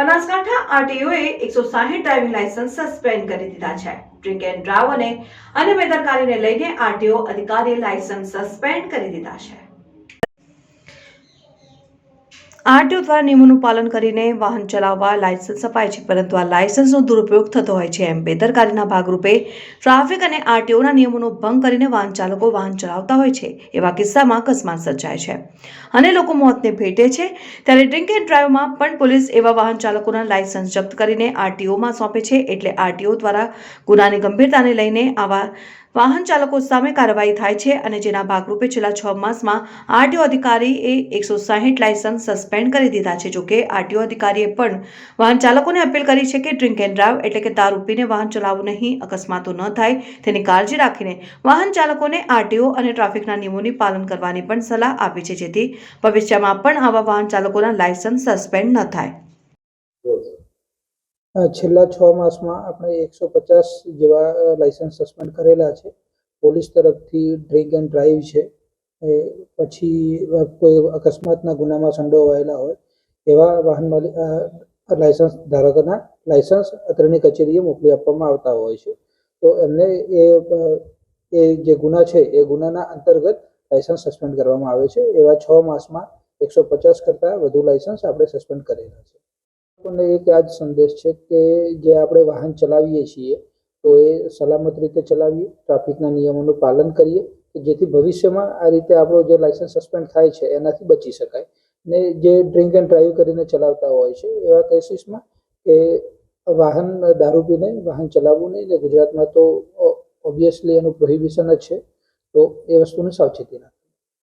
બનાસકાંઠા આરટીઓએ એકસો સાહીઠ driving licence suspend કરી દીધા છે. ડ્રિંક એન્ડ ડ્રાઈવ અને બેદરકારીને લઈને આરટીઓ અધિકારીએ લાયસન્સ સસ્પેન્ડ કરી દીધા છે. આરટીઓ દ્વારા નિયમોનું પાલન કરીને વાહન ચલાવવા લાયસન્સ અપાય છે, પરંતુ આ લાયસન્સનો દુરુપયોગ થતો હોય છે. એમ બેદરકારીના ભાગરૂપે ટ્રાફિક અને આરટીઓના નિયમોનો ભંગ કરીને વાહન ચાલકો વાહન ચલાવતા હોય છે, એવા કિસ્સામાં અકસ્માત સર્જાય છે. અને લોકો મોતને ભેટે છે, ત્યારે ડ્રિંક એન્ડ ડ્રાઈવમાં પણ પોલીસ એવા વાહન ચાલકોના લાયસન્સ જપ્ત કરીને આરટીઓમાં સોંપે છે, એટલે આરટીઓ દ્વારા ગુનાની ગંભીરતાને લઈને આવા વાહન ચાલકો સામે કાર્યવાહી થાય છે અને જેના ભાગરૂપે છેલ્લા છ માસમાં આરટીઓ અધિકારીએ એકસો સાહીઠ લાયસન્સ સસ્પેન્ડ કરી દીધા છે. જોકે આરટીઓ અધિકારીએ પણ વાહન ચાલકોને અપીલ કરી છે કે ડ્રિંક એન્ડ ડ્રાઈવ એટલે કે દારૂ પીને વાહન ચલાવવું નહીં, અકસ્માતો ન થાય. તેની કાળજી રાખીને વાહન ચાલકોને આરટીઓ અને ટ્રાફિકના નિયમોની પાલન કરવાની પણ સલાહ આપી છે, જેથી ભવિષ્યમાં પણ આવા વાહન ચાલકોના લાયસન્સ સસ્પેન્ડ ન થાય. છેલ્લા છ માસમાં આપણે એકસો પચાસ જેવા લાઇસન્સ સસ્પેન્ડ કરેલા છે. પોલીસ તરફથી ડ્રિંક એન્ડ ડ્રાઈવ છે. એ પછી કોઈ અકસ્માતના ગુનામાં સંડોવાયેલા હોય, એવા વાહન માલિક લાઇસન્સ ધારકોના લાયસન્સ અત્રેની કચેરીએ મોકલી આપવામાં આવતા હોય છે. તો એમને એ એ જે ગુના છે, એ ગુનાના અંતર્ગત લાયસન્સ સસ્પેન્ડ કરવામાં આવે છે. એવા છ માસમાં એકસો પચાસ કરતાં વધુ લાયસન્સ આપણે સસ્પેન્ડ કરેલા છે. લોકોને એક આ જ સંદેશ છે કે જે આપણે વાહન ચલાવીએ છીએ, તો એ સલામત રીતે ચલાવીએ, ટ્રાફિકના નિયમોનું પાલન કરીએ જેથી ભવિષ્યમાં આ રીતે આપણો જે લાયસન્સ સસ્પેન્ડ થાય છે, એનાથી બચી શકાય. ને જે ડ્રિંક એન્ડ ડ્રાઈવ કરીને ચલાવતા હોય છે, એવા કેસીસમાં કે વાહન દારૂ પીને, વાહન ચલાવવું નહીં ને ગુજરાતમાં તો ઓબ્વિયસલી એનું પ્રોહિબિશન જ છે, તો એ વસ્તુની સાવચેતી રાખવી.